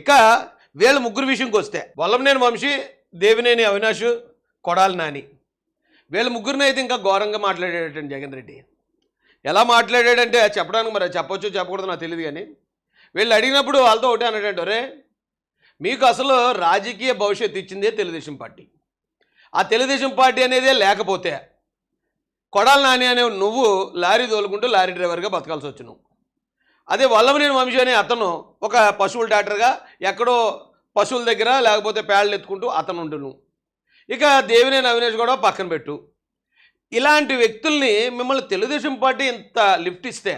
ఇక వీళ్ళ ముగ్గురు విషయంకి వస్తే వల్లంనేని వంశీ దేవినేని అవినాష్ కొడాలి నాని. వీళ్ళ ముగ్గురిని అయితే ఇంకా ఘోరంగా మాట్లాడాడటండి జగన్ రెడ్డి. ఎలా మాట్లాడాడంటే చెప్పడానికి మరి చెప్పొచ్చు చెప్పకూడదు నాకు తెలియదు కానీ వీళ్ళు అడిగినప్పుడు వాళ్ళతో ఒకటే అన్నాడంటే ఒరే మీకు అసలు రాజకీయ భవిష్యత్తు ఇచ్చిందే తెలుగుదేశం పార్టీ. ఆ తెలుగుదేశం పార్టీ అనేదే లేకపోతే కొడాలి నాని అనే నువ్వు లారీ తోలుకుంటూ లారీ డ్రైవర్గా బతకాల్సి వచ్చును. అదే వల్లభనేని వంశీ అనే అతను ఒక పశువుల డాక్టర్గా ఎక్కడో పశువుల దగ్గర లేకపోతే పేడలు ఎత్తుకుంటూ అతను ఉండును. ఇక దేవినేని అవినేష్ కూడా పక్కన పెట్టు. ఇలాంటి వ్యక్తుల్ని మిమ్మల్ని తెలుగుదేశం పార్టీ ఇంత లిఫ్ట్ ఇస్తే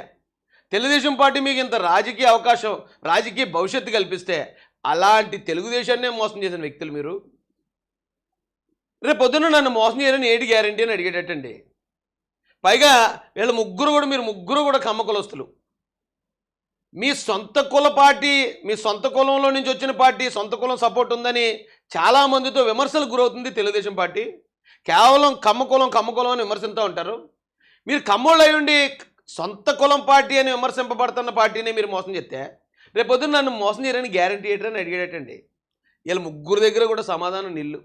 తెలుగుదేశం పార్టీ మీకు ఇంత రాజకీయ అవకాశం రాజకీయ భవిష్యత్తు కల్పిస్తే అలాంటి తెలుగుదేశాన్నే మోసం చేసిన వ్యక్తులు మీరు? రేపు పొద్దున్న నన్ను మోసం చేయాలని ఏంటి గ్యారంటీ అని అడిగేటట్టండి. పైగా వీళ్ళ ముగ్గురు కూడా మీరు ముగ్గురు కూడా కమ్మకులొస్తులు. మీ సొంత కుల పార్టీ మీ సొంత కులంలో నుంచి వచ్చిన పార్టీ సొంత కులం సపోర్ట్ ఉందని చాలామందితో విమర్శలు గురవుతుంది తెలుగుదేశం పార్టీ. కేవలం కమ్మ కులం కమ్మ కులం అని విమర్శిస్తూ ఉంటారు. మీరు కమ్మోళ్ళు అయ్యుండి సొంత కులం పార్టీ అని విమర్శింపబడుతున్న పార్టీని మీరు మోసం చేస్తే రేపొద్దున నన్ను మోసం చేయరని గ్యారంటీ ఏంటని అడిగేటండి వీళ్ళ ముగ్గురు దగ్గర కూడా సమాధానం నిల్లు.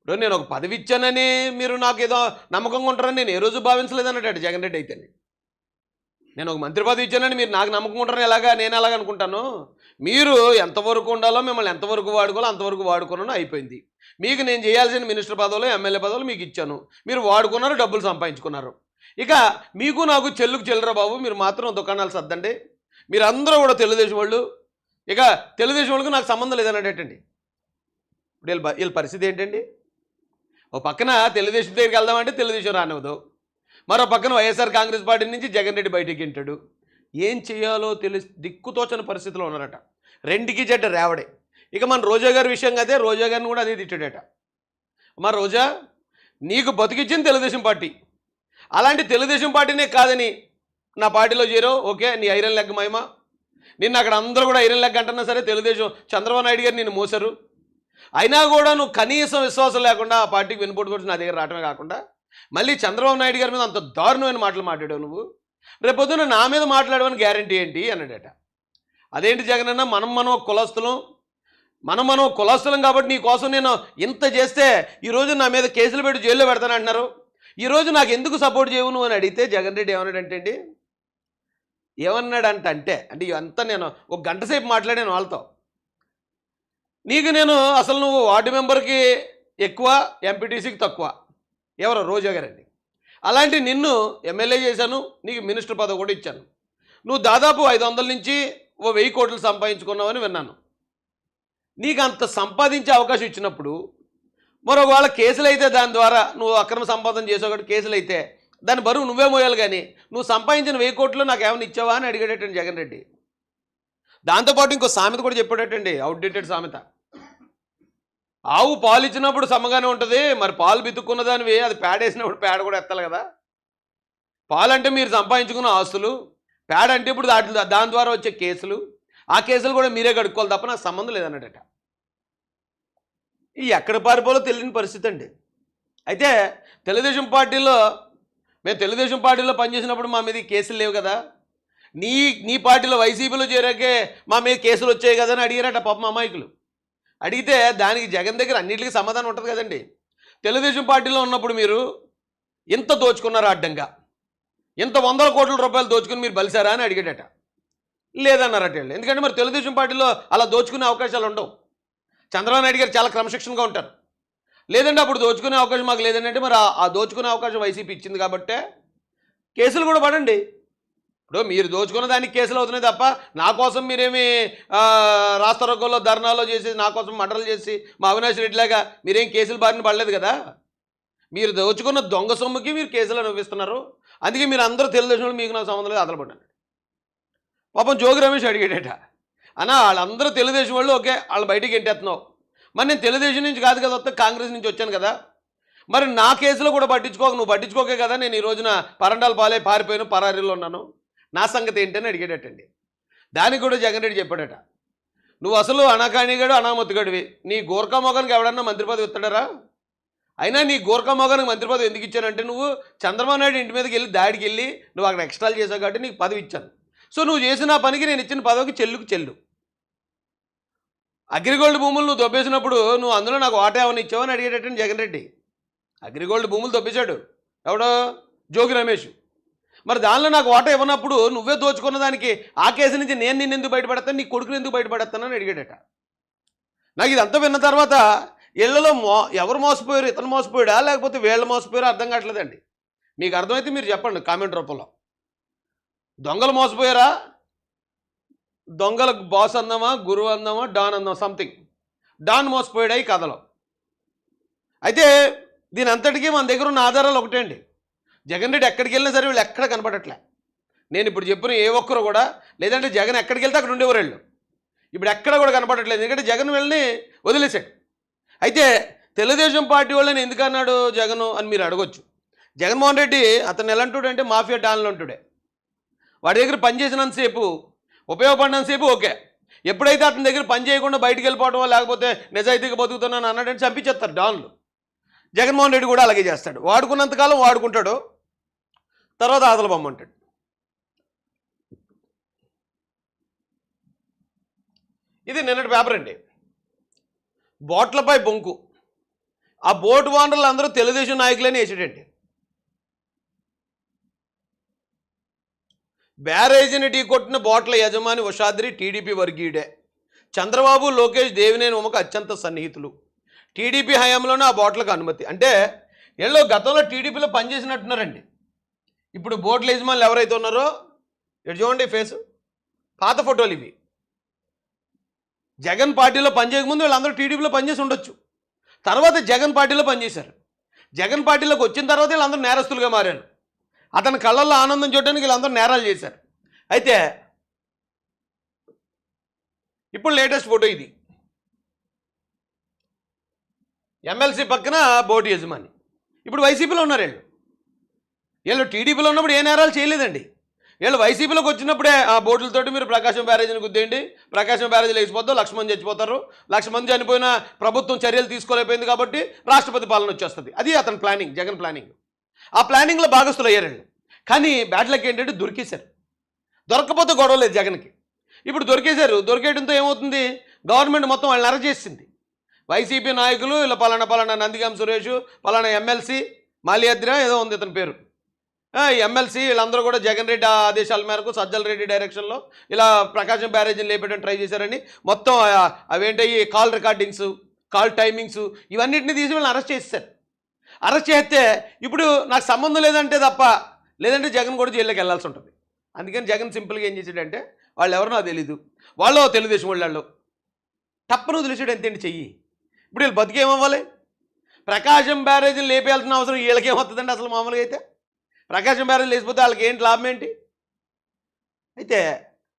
ఇప్పుడు నేను ఒక పదవి ఇచ్చానని మీరు నాకు ఏదో నమ్మకంగా ఉంటారని నేను ఏ రోజు భావించలేదు అన్నట్టు జగన్ రెడ్డి అయితే నేను ఒక మంత్రి పదవి ఇచ్చానని మీరు నాకు నమ్మకం ఉంటారని ఎలాగా? నేను ఎలాగ అనుకుంటాను? మీరు ఎంతవరకు ఉండాలో మిమ్మల్ని ఎంతవరకు వాడుకోవాలో అంతవరకు వాడుకున్నాను అయిపోయింది. మీకు నేను చేయాల్సిన మినిస్టర్ పదవులు ఎమ్మెల్యే పదవులు మీకు ఇచ్చాను. మీరు వాడుకున్నారు డబ్బులు సంపాదించుకున్నారు. ఇక మీకు నాకు చెల్లుకు చెల్లరా బాబు మీరు మాత్రం దుకాణాలు సర్దండి. మీరు అందరూ కూడా తెలుగుదేశం వాళ్ళు. ఇక తెలుగుదేశం వాళ్ళకి నాకు సంబంధం లేదన్నట్టండి ఇప్పుడు వీళ్ళ బ- వీళ్ళ పరిస్థితి ఏంటండి? ఓ పక్కన తెలుగుదేశం దగ్గరికి వెళ్దామంటే తెలుగుదేశం రానివ్వదు. మరో పక్కన వైఎస్ఆర్ కాంగ్రెస్ పార్టీ నుంచి జగన్ రెడ్డి బయటికి వింటాడు ఏం చేయాలో తెలిసి దిక్కుతోచని పరిస్థితిలో ఉన్నారట. రెండుకి జడ్డ రేవడే. ఇక మన రోజా గారి విషయం అదే రోజా గారిని కూడా అదే తిట్టాడట. మరి రోజా నీకు బతికిచ్చింది తెలుగుదేశం పార్టీ. అలాంటి తెలుగుదేశం పార్టీనే కాదని నా పార్టీలో చేరో ఓకే నీ ఐరన్ లెగ్ మహిమ. నిన్న అక్కడ అందరూ కూడా ఐరన్ లెగ్ అంటున్నా సరే తెలుగుదేశం చంద్రబాబు నాయుడు గారు నిన్ను మోసారు. అయినా కూడా నువ్వు కనీసం విశ్వాసం లేకుండా ఆ పార్టీకి వెనుపోటు కొట్టి నా దగ్గర రావటమే కాకుండా మళ్ళీ చంద్రబాబు నాయుడు గారి మీద అంత దారుణమైన మాటలు మాట్లాడావు నువ్వు? రేపొద్దున నా మీద మాట్లాడమని గ్యారంటీ ఏంటి? అన్నాడట. అదేంటి జగనన్న మనం మనం కులస్తులం. మనం మనం కులస్తులం కాబట్టి నీ కోసం నేను ఇంత చేస్తే ఈరోజు నా మీద కేసులు పెట్టి జైల్లో పెడతానంటున్నారు ఈరోజు నాకు ఎందుకు సపోర్ట్ చేయవు నువ్వు అని అడిగితే జగన్ రెడ్డి ఏమన్నాడంటే అండి? ఏమన్నాడంట అంటే అంటే ఇవంతా నేను ఒక గంట సేపు మాట్లాడాను వాళ్ళతో. నీకు నేను అసలు నువ్వు వార్డు మెంబర్కి ఎక్కువ ఎంపీటీసీకి తక్కువ. ఎవరో? రోజా గారండి. అలాంటి నిన్ను ఎమ్మెల్యే చేశాను నీకు మినిస్టర్ పదవి కూడా ఇచ్చాను. నువ్వు దాదాపు ఐదు వందల నుంచి ఓ వెయ్యి కోట్లు సంపాదించుకున్నావని విన్నాను. నీకు అంత సంపాదించే అవకాశం ఇచ్చినప్పుడు మరొకవేళ కేసులు అయితే దాని ద్వారా నువ్వు అక్రమ సంపాదన చేసేవాడు కేసులు అయితే దాని బరువు నువ్వే మోయాలి కానీ నువ్వు సంపాదించిన వెయ్యి కోట్లు నాకు ఏమైనా ఇచ్చావా అని అడిగేటట్టండి జగన్ రెడ్డి. దాంతోపాటు ఇంకో సామెత కూడా చెప్పాడటండి అవుట్డేటెడ్ సామెత. ఆవు పాలు ఇచ్చినప్పుడు సమ్మగానే ఉంటుంది. మరి పాలు బితుక్కున్న దానివి అది పేడ వేసినప్పుడు పేడ కూడా ఎత్తాలి కదా. పాలు అంటే మీరు సంపాదించుకున్న ఆస్తులు. పేడ అంటే ఇప్పుడు దాటి దాని ద్వారా వచ్చే కేసులు. ఆ కేసులు కూడా మీరే కడుక్కోవాలి తప్ప నాకు సంబంధం లేదన్నట ఈ ఎక్కడ పారిపోలో తెలియని పరిస్థితి అండి. అయితే తెలుగుదేశం పార్టీలో మేము తెలుగుదేశం పార్టీలో పనిచేసినప్పుడు మా మీద కేసులు లేవు కదా. నీ నీ పార్టీలో వైసీపీలో చేరాకే మా మీద కేసులు వచ్చాయి కదా అని అడిగారట పాప అమాయకులు. అడిగితే దానికి జగన్ దగ్గర అన్నింటికి సమాధానం ఉంటుంది కదండి. తెలుగుదేశం పార్టీలో ఉన్నప్పుడు మీరు ఇంత దోచుకున్నారు అడ్డంగా. ఇంత వందల కోట్ల రూపాయలు దోచుకుని మీరు బలిసారా అని అడిగాడట. లేదన్నారట వీళ్ళు. ఎందుకంటే మరి తెలుగుదేశం పార్టీలో అలా దోచుకునే అవకాశాలు ఉండవు. చంద్రబాబు నాయుడు గారు చాలా క్రమశిక్షణగా ఉంటారు. లేదంటే అప్పుడు దోచుకునే అవకాశం మాకు లేదంటే మరి ఆ దోచుకునే అవకాశం వైసీపీ ఇచ్చింది కాబట్టే కేసులు కూడా పడండి. ఇప్పుడు మీరు దోచుకున్న దానికి కేసులు అవుతున్నాయి తప్ప నా కోసం మీరేమి రాష్ట్రగోల్లో రాష్ట్ర ధర్నాలో చేసి నా కోసం మటర్లు చేసి మా అవినాష్ రెడ్డిలాగా మీరేం కేసులు బారిన పడలేదు కదా? మీరు దోచుకున్న దొంగ సొమ్ముకి మీరు కేసులు అనుభవిస్తున్నారు అందుకే మీరు అందరూ తెలుగుదేశం వాళ్ళు మీకు నాకు సంబంధం లేదు అదలపడ్డాను పాపం జోగి రమేష్ అడిగాడట. అన్న వాళ్ళందరూ తెలుగుదేశం వాళ్ళు ఓకే వాళ్ళు బయటికి ఎంటేస్తున్నావు. మరి నేను తెలుగుదేశం నుంచి కాదు కదా వస్తే కాంగ్రెస్ నుంచి వచ్చాను కదా. మరి నా కేసులో కూడా పట్టించుకోక నువ్వు పట్టించుకోకే కదా నేను ఈ రోజున పరండాలు పాలే పారిపోయాను పరారీలో ఉన్నాను. నా సంగతి ఏంటని అడిగాడటండి. దానికి కూడా జగన్ రెడ్డి చెప్పాడట నువ్వు అసలు అనాకాణిగాడు అనామతిగాడివి నీ గోర్ఖా మొగానికి ఎవడన్నా మంత్రి పదవి ఇస్తాడరా? అయినా నీ గోర్ఖా మొగానికి మంత్రి పదవి ఎందుకు ఇచ్చానంటే నువ్వు చంద్రబాబు నాయుడు ఇంటి మీదకి వెళ్ళి దాడికి వెళ్ళి నువ్వు అక్కడ ఎక్స్ట్రాల్ చేసావు కాబట్టి నీకు పదవి ఇచ్చాను. సో నువ్వు చేసిన పనికి నేను ఇచ్చిన పదవికి చెల్లుకు చెల్లు. అగ్రిగోల్డ్ భూములు నువ్వు దొబ్బేసినప్పుడు నువ్వు అందులో నాకు వాటా ఏమైనా ఇచ్చావని అడిగేటట్టు జగన్ రెడ్డి. అగ్రిగోల్డ్ భూములు దొబ్బేశాడు. ఎవడో? జోగి రమేష్. మరి దానిలో నాకు వాటా ఇవ్వనప్పుడు నువ్వే దోచుకున్న దానికి ఆ కేసు నుంచి నేను నిన్ను ఎందుకు బయటపడతాను నీ కొడుకుని ఎందుకు బయటపడతానని అడిగాడట. నాకు ఇదంతా విన్న తర్వాత ఇళ్ళలో మో ఎవరు మోసపోయారు? ఇతను మోసపోయాడా? లేకపోతే వీళ్ళు మోసపోయారో అర్థం కావట్లేదండి. మీకు అర్థమైతే మీరు చెప్పండి కామెంట్ రూపంలో. దొంగలు మోసపోయారా? దొంగలకు బాస్ అందామా గురువు అందామా డాన్ అందామా సంథింగ్. డాన్ మోసపోయాడా? ఈ కథలో. అయితే దీని అంతటికీ మన దగ్గర ఉన్న ఆధారాలు ఒకటే అండి. జగన్ రెడ్డి ఎక్కడికి వెళ్ళినా సరే వీళ్ళు ఎక్కడ కనపడట్లే. నేను ఇప్పుడు చెప్పిన ఏ ఒక్కరు కూడా లేదంటే జగన్ ఎక్కడికి వెళ్తే అక్కడ ఉండేవారు వీళ్ళు. ఇప్పుడు ఎక్కడ కూడా కనపడట్లేదు. ఎందుకంటే జగన్ వెళ్ళి వదిలేశాడు. అయితే తెలుగుదేశం పార్టీ వాళ్ళని ఎందుకు అన్నాడు జగన్ అని మీరు అడగొచ్చు. జగన్మోహన్ రెడ్డి అతను ఎలాంటుడు అంటే మాఫియా డాన్లు ఉంటుడే వాడి దగ్గర పనిచేసినంతసేపు ఉపయోగపడినంతసేపు ఓకే. ఎప్పుడైతే అతని దగ్గర పని చేయకుండా బయటికి వెళ్ళిపోవడం లేకపోతే నిజాయితీగా బతుకుతున్నాను అన్నాడంటే చంపించేస్తారు డాన్లు. జగన్మోహన్ రెడ్డి కూడా అలాగే చేస్తాడు. వాడుకున్నంతకాలం వాడుకుంటాడు. తర్వాత ఆదల బొమ్మంటాడు ఇది నిన్నటి పేపర్ అండి. బోట్లపై బొంకు. ఆ బోటు వానరులు అందరూ తెలుగుదేశం నాయకులని వేసాడండి బ్యారేజీని టీ కొట్టిన బోట్ల యజమాని ఉషాద్రి టీడీపీ వర్గీయుడే. చంద్రబాబు లోకేష్ దేవినేని ఉమకు అత్యంత సన్నిహితులు. టీడీపీ హయాంలోనే ఆ బోట్లకు అనుమతి. అంటే వీళ్ళు గతంలో టీడీపీలో పనిచేసినట్టున్నారండి. ఇప్పుడు బోట్ల యజమానులు ఎవరైతే ఉన్నారో ఇటు చూడండి ఫేస్ పాత ఫోటోలు ఇవి. జగన్ పార్టీలో పనిచేయకముందు వీళ్ళందరూ టీడీపీలో పనిచేసి ఉండొచ్చు. తర్వాత జగన్ పార్టీలో పనిచేశారు. జగన్ పార్టీలోకి వచ్చిన తర్వాత వీళ్ళందరూ నేరస్తులుగా మారారు. అతని కళ్ళల్లో ఆనందం చూడడానికి వీళ్ళందరూ నేరాలు చేశారు. అయితే ఇప్పుడు లేటెస్ట్ ఫోటో ఇది. ఎమ్మెల్సీ పక్కన బోర్డు యజమాని. ఇప్పుడు వైసీపీలో ఉన్నారు వీళ్ళు. వీళ్ళు టీడీపీలో ఉన్నప్పుడు ఏ నేరాలు చేయలేదండి. వీళ్ళు వైసీపీలోకి వచ్చినప్పుడే ఆ బోర్డులతోటి మీరు ప్రకాశం బ్యారేజీని గుద్దేయండి. ప్రకాశం బ్యారేజీ లేచిపోతారు లక్ష మంది చచ్చిపోతారు. లక్ష మంది చనిపోయిన ప్రభుత్వం చర్యలు తీసుకోలేకపోయింది కాబట్టి రాష్ట్రపతి పాలన వచ్చేస్తుంది. అది అతని ప్లానింగ్ జగన్ ప్లానింగ్. ఆ ప్లానింగ్లో భాగస్తులు అయ్యారు కానీ బ్యాడ్ ఏంటంటే దొరికేశారు. దొరకపోతే గొడవ లేదు జగన్కి. ఇప్పుడు దొరికేశారు. దొరికేయడంతో ఏమవుతుంది? గవర్నమెంట్ మొత్తం వాళ్ళని అరచేసింది చేసింది. వైసీపీ నాయకులు ఇలా పలానా పలానా నందిగాం సురేష్ పలానా ఎమ్మెల్సీ మాలియాద్రి ఏదో ఉంది ఇతని పేరు. ఎమ్మెల్సీ వీళ్ళందరూ కూడా జగన్ రెడ్డి ఆదేశాల మేరకు సజ్జల రెడ్డి డైరెక్షన్లో ఇలా ప్రకాశం బ్యారేజీని లేపేయడానికి ట్రై చేశారని మొత్తం అవేంటి కాల్ రికార్డింగ్స్ కాల్ టైమింగ్స్ ఇవన్నిటిని తీసి వీళ్ళని అరెస్ట్ చేస్తారు అరెస్ట్ చేస్తే ఇప్పుడు నాకు సంబంధం లేదంటే తప్ప లేదంటే జగన్ కూడా జైల్లోకి వెళ్ళాల్సి ఉంటుంది. అందుకని జగన్ సింపుల్గా ఏం చేసాడంటే వాళ్ళు ఎవరు నాకు తెలీదు వాళ్ళు తెలుగుదేశం వాళ్ళు తప్పను వదిలేసాడు ఎంతేంటి చెయ్యి. ఇప్పుడు వీళ్ళు బతికేమవ్వాలి? ప్రకాశం బ్యారేజీని లేపేయాల్సిన అవసరం వీళ్ళకేమవుతుందండి అసలు మామూలుగా అయితే? ప్రకాశం బ్యారేజ్ లేకపోతే వాళ్ళకి ఏంటి లాభం ఏంటి? అయితే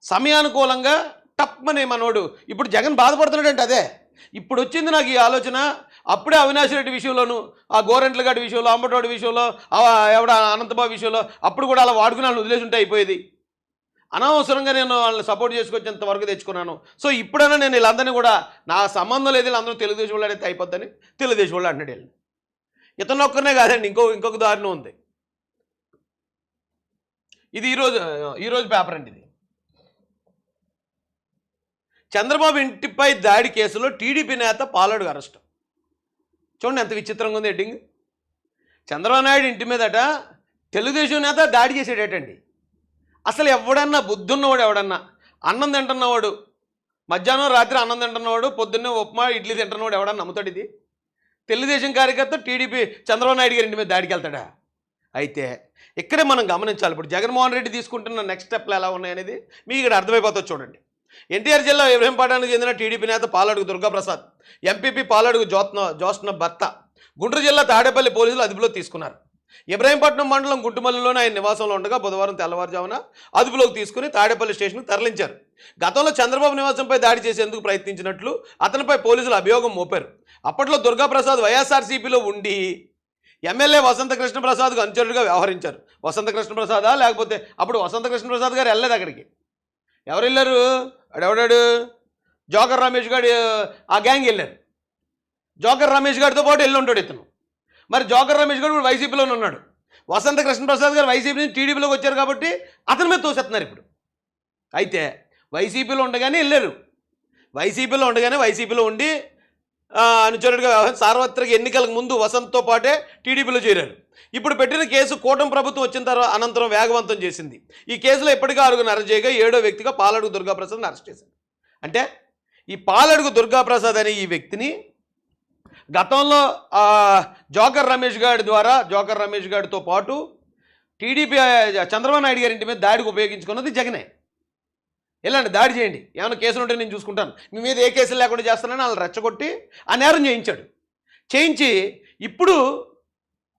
సమయానుకూలంగా టప్మనే మనోడు. ఇప్పుడు జగన్ బాధపడుతున్నాడంటే అదే. ఇప్పుడు వచ్చింది నాకు ఈ ఆలోచన. అప్పుడే అవినాష్ రెడ్డి విషయంలోను ఆ గోరెంట్ల గడ్డి విషయంలో అంబటోడి విషయంలో ఎవడ అనంతబాబు విషయంలో అప్పుడు కూడా అలా వాడుకుని వాళ్ళని వదిలేసి ఉంటే అయిపోయేది. అనవసరంగా నేను వాళ్ళని సపోర్ట్ చేసుకొచ్చేంత వరకు తెచ్చుకున్నాను. సో ఇప్పుడైనా నేను వీళ్ళందరినీ కూడా నా సంబంధం లేదు వీళ్ళందరూ తెలుగుదేశం వాళ్ళు అయితే అయిపోద్దని తెలుగుదేశం వాళ్ళు అంటాడు వీళ్ళు ఇతను ఒక్కరినే కాదండి ఇంకో ఇంకొక దారిని ఉంది. ఇది ఈరోజు ఈరోజు పేపర్ అండి ఇది. చంద్రబాబు ఇంటిపై దాడి కేసులో టీడీపీ నేత పాలోడు అరెస్ట్. చూడండి ఎంత విచిత్రంగా ఉంది ఎడ్డింగ్ చంద్రబాబు నాయుడు ఇంటి మీదట తెలుగుదేశం నేత దాడి చేసేటండి అసలు ఎవడన్నా బుద్ధున్నవాడు ఎవడన్నా అన్నం తింటున్నవాడు మధ్యాహ్నం రాత్రి అన్నం తింటున్నవాడు పొద్దున్నే ఉప్మా ఇడ్లీ తింటున్నవాడు ఎవడన్నా నమ్ముతాడు ఇది? తెలుగుదేశం కార్యకర్త టీడీపీ చంద్రబాబు నాయుడు గారి ఇంటి మీద దాడికి వెళ్తాడా? అయితే ఇక్కడే మనం గమనించాలి. ఇప్పుడు జగన్మోహన్ రెడ్డి తీసుకుంటున్న నెక్స్ట్ స్టెప్లు ఎలా ఉన్నాయనేది మీకు ఇక్కడ అర్థమైపోతుంది చూడండి. ఎన్టీఆర్ జిల్లా ఇబ్రహీంపాటానికి చెందిన టీడీపీ నేత పాలడుగు దుర్గాప్రసాద్ ఎంపీపీ పాలడుగు జ్యోత్న జోస్న భర్త గుంటూరు జిల్లా తాడేపల్లి పోలీసులు అదుపులో తీసుకున్నారు. ఇబ్రహీంపట్నం మండలం గుంటుమల్లిలోని ఆయన నివాసంలో ఉండగా బుధవారం తెల్లవారుజామున అదుపులోకి తీసుకుని తాడేపల్లి స్టేషన్కు తరలించారు. గతంలో చంద్రబాబు నివాసంపై దాడి చేసేందుకు ప్రయత్నించినట్లు అతనిపై పోలీసులు అభియోగం మోపారు. అప్పట్లో దుర్గాప్రసాద్ వైఎస్ఆర్సీపీలో ఉండి ఎమ్మెల్యే వసంత కృష్ణ ప్రసాద్కు అనుచరుడుగా వ్యవహరించారు. వసంత కృష్ణ ప్రసాదా లేకపోతే అప్పుడు వసంత కృష్ణ ప్రసాద్ గారు వెళ్ళలేదు అక్కడికి? ఎవరు వెళ్ళారు? అడెవడాడు? జోకర్ రమేష్ గారు ఆ గ్యాంగ్ వెళ్ళారు. జోకర్ రమేష్ గారితో పాటు వెళ్ళి ఉంటాడు ఇతను. మరి జోకర్ రమేష్ గారు ఇప్పుడు వైసీపీలోనే ఉన్నాడు. వసంత కృష్ణప్రసాద్ గారు వైసీపీ నుంచి టీడీపీలోకి వచ్చారు కాబట్టి అతని మీద తోసేస్తున్నారు ఇప్పుడు. అయితే వైసీపీలో ఉండగానే వెళ్ళారు. వైసీపీలో ఉండగానే వైసీపీలో ఉండి అనుచరుడిగా సార్వత్రిక ఎన్నికలకు ముందు వసంత్తో పాటే టీడీపీలో చేరారు ఇప్పుడు పెట్టిన కేసు కూటమి ప్రభుత్వం వచ్చిన తర్వాత అనంతరం వేగవంతం చేసింది. ఈ కేసులో ఎప్పటికీ ఆరుగురు అరెస్ట్ చేయగా ఏడో వ్యక్తిగా పాలడుగు దుర్గాప్రసాద్ని అరెస్ట్ చేశారు అంటే ఈ పాలడుగు దుర్గాప్రసాద్ అనే ఈ వ్యక్తిని గతంలో జోకర్ రమేష్ గారి ద్వారా జోకర్ రమేష్ గారితో పాటు టీడీపీ చంద్రబాబు నాయుడు గారి ఇంటి మీద దాడికి ఉపయోగించుకున్నది జగనే. వెళ్ళండి దాడి చేయండి. ఏమైనా కేసులు ఉంటే నేను చూసుకుంటాను. మీ మీద ఏ కేసులు లేకుండా చేస్తానని వాళ్ళు రెచ్చగొట్టి ఆ నేరం చేయించాడు. చేయించి ఇప్పుడు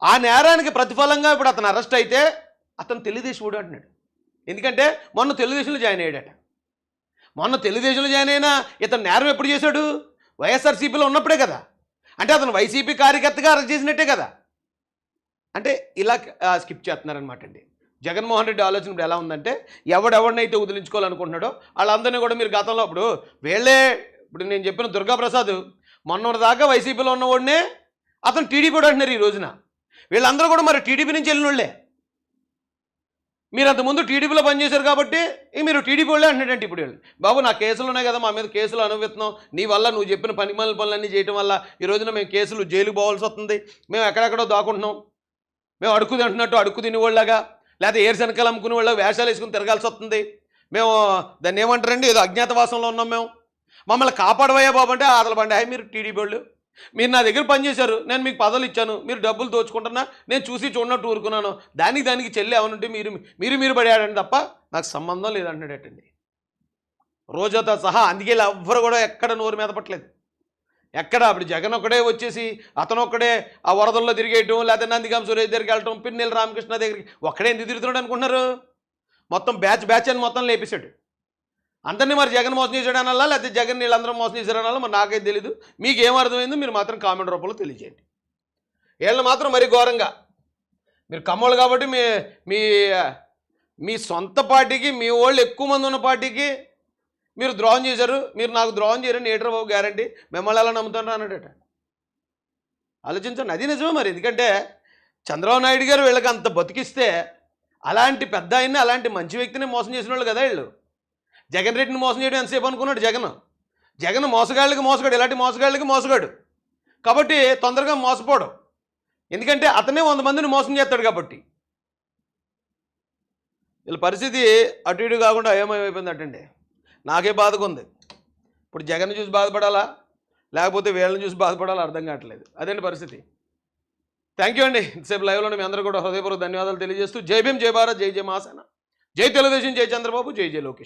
ఆ నేరానికి ప్రతిఫలంగా ఇప్పుడు అతను అరెస్ట్ అయితే అతను తెలుగుదేశం అంటున్నాడు. ఎందుకంటే మొన్న తెలుగుదేశంలో జాయిన్ అయ్యాడట. మొన్న తెలుగుదేశంలో జాయిన్ అయినా ఇతను నేరం ఎప్పుడు చేశాడు? వైఎస్ఆర్సీపీలో ఉన్నప్పుడే కదా. అంటే అతను వైసీపీ కార్యకర్తగా అరెస్ట్ చేసినట్టే కదా. అంటే ఇలా స్కిప్ చేస్తున్నారనమాట అండి. జగన్మోహన్ రెడ్డి ఆలోచన ఇప్పుడు ఎలా ఉందంటే ఎవడెవడినైతే వదిలించుకోవాలనుకుంటున్నాడో వాళ్ళందరినీ కూడా మీరు గతంలో అప్పుడు వీళ్ళే ఇప్పుడు నేను చెప్పిన దుర్గాప్రసాద్ మొన్న దాకా వైసీపీలో ఉన్నవాడినే అతను టీడీపీ కూడా అంటున్నారు ఈ రోజున. వీళ్ళందరూ కూడా మరి టీడీపీ నుంచి వెళ్ళిన వాళ్ళే మీరు అంతకుముందు టీడీపీలో పనిచేశారు కాబట్టి మీరు టీడీపీ వాళ్ళే అంటున్నాడంటే ఇప్పుడు బాబు నా కేసులు ఉన్నాయి కదా మా మీద కేసులు అనుభవిస్తున్నాం నీ వల్ల నువ్వు చెప్పిన పని పనుల పనులన్నీ చేయటం వల్ల ఈ రోజున మేము కేసులు జైలుకు పోవాల్సి వస్తుంది. మేము ఎక్కడెక్కడో దాక్కుంటున్నాం. మేము అడుక్కు తింటున్నట్టు అడుక్కు తినేవాళ్ళగా లేకపోతే ఏరుశనకలు అమ్ముకునే వాళ్ళు వేషాలు వేసుకుని తిరగాల్సి వస్తుంది. మేము దాన్ని ఏమంటారండి? ఏదో అజ్ఞాతవాసంలో ఉన్నాం మేము. మమ్మల్ని కాపాడవయ్యా బాబు అంటే ఆదల బండి హాయ్ మీరు టీడీపీ వాళ్ళు. మీరు నా దగ్గర పనిచేశారు నేను మీకు పదవులు ఇచ్చాను. మీరు డబ్బులు దోచుకుంటున్నా. నేను చూసి చూడనట్టు ఊరుకున్నాను. దానికి దానికి చెల్లి అవునంటే మీరు మీరు మీరు పడేయాడండి తప్ప నాకు సంబంధం లేదంటాడటండి రోజాతో సహా అందుకే ఎవ్వరు కూడా ఎక్కడ నోరు మీద పట్టలేదు. ఎక్కడ అప్పుడు జగన్ ఒక్కడే వచ్చేసి అతను ఒక్కడే ఆ వరదల్లో తిరిగేయటం లేకపోతే నందిగాం సురేష్ దగ్గరికి వెళ్ళటం పిన్నెల రామకృష్ణ దగ్గరికి ఒక్కడే ఎందుకు తిరుగుతున్నాడు అనుకుంటున్నారు? మొత్తం బ్యాచ్ బ్యాచ్ అని మొత్తం లేపేశాడు. అందరినీ మరి జగన్ మోసం చేశాడు అనాలా? లేకపోతే జగన్ వీళ్ళందరూ మోసం చేశాడు అనాలా? మరి నాకైతే తెలీదు. మీకు ఏం అర్థమైందో మీరు మాత్రం కామెంట్ రూపంలో తెలియజేయండి. వీళ్ళని మాత్రం మరీ ఘోరంగా. మీరు కమ్మోళ్ళు కాబట్టి మీ మీ మీ సొంత పార్టీకి మీ వాళ్ళు ఎక్కువ మంది ఉన్న పార్టీకి మీరు ద్రోహం చేశారు మీరు నాకు ద్రోహం చేయరని ఏటర్ బాబు గ్యారంటీ మిమ్మల్ని ఎలా నమ్ముతాను అన్నాడట ఆలోచించండి అది నిజమే మరి. ఎందుకంటే చంద్రబాబు నాయుడు గారు వీళ్ళకి అంత బతికిస్తే అలాంటి పెద్ద ఆయన్ని అలాంటి మంచి వ్యక్తిని మోసం చేసిన వాళ్ళు కదా వీళ్ళు. జగన్ రెడ్డిని మోసం చేయడం ఎంతసేపు అనుకున్నాడు జగన్? జగన్ మోసగాళ్ళకి మోసగాడు ఇలాంటి మోసగాళ్ళకి మోసగాడు. కాబట్టి తొందరగా మోసపోవడం. ఎందుకంటే అతనే వంద మందిని మోసం చేస్తాడు కాబట్టి. వీళ్ళ పరిస్థితి అటు ఇటు కాకుండా ఏమైపోయింది అటండి. నాకే బాధగా ఉంది ఇప్పుడు జగన్ చూసి బాధపడాలా? లేకపోతే వీళ్ళని చూసి బాధపడాలా? అర్థం కావట్లేదు. అదేంటి పరిస్థితి? థ్యాంక్ యూ అండి. ఇంతసేపు లైవ్లో మీ అందరూ కూడా హృదయపూర్వక ధన్యవాదాలు తెలియజేస్తూ జై భీమ్ జై భారత్ జై జయ మాసేన జై తెలుగుదేశం జై చంద్రబాబు జై జయ లోకేష్.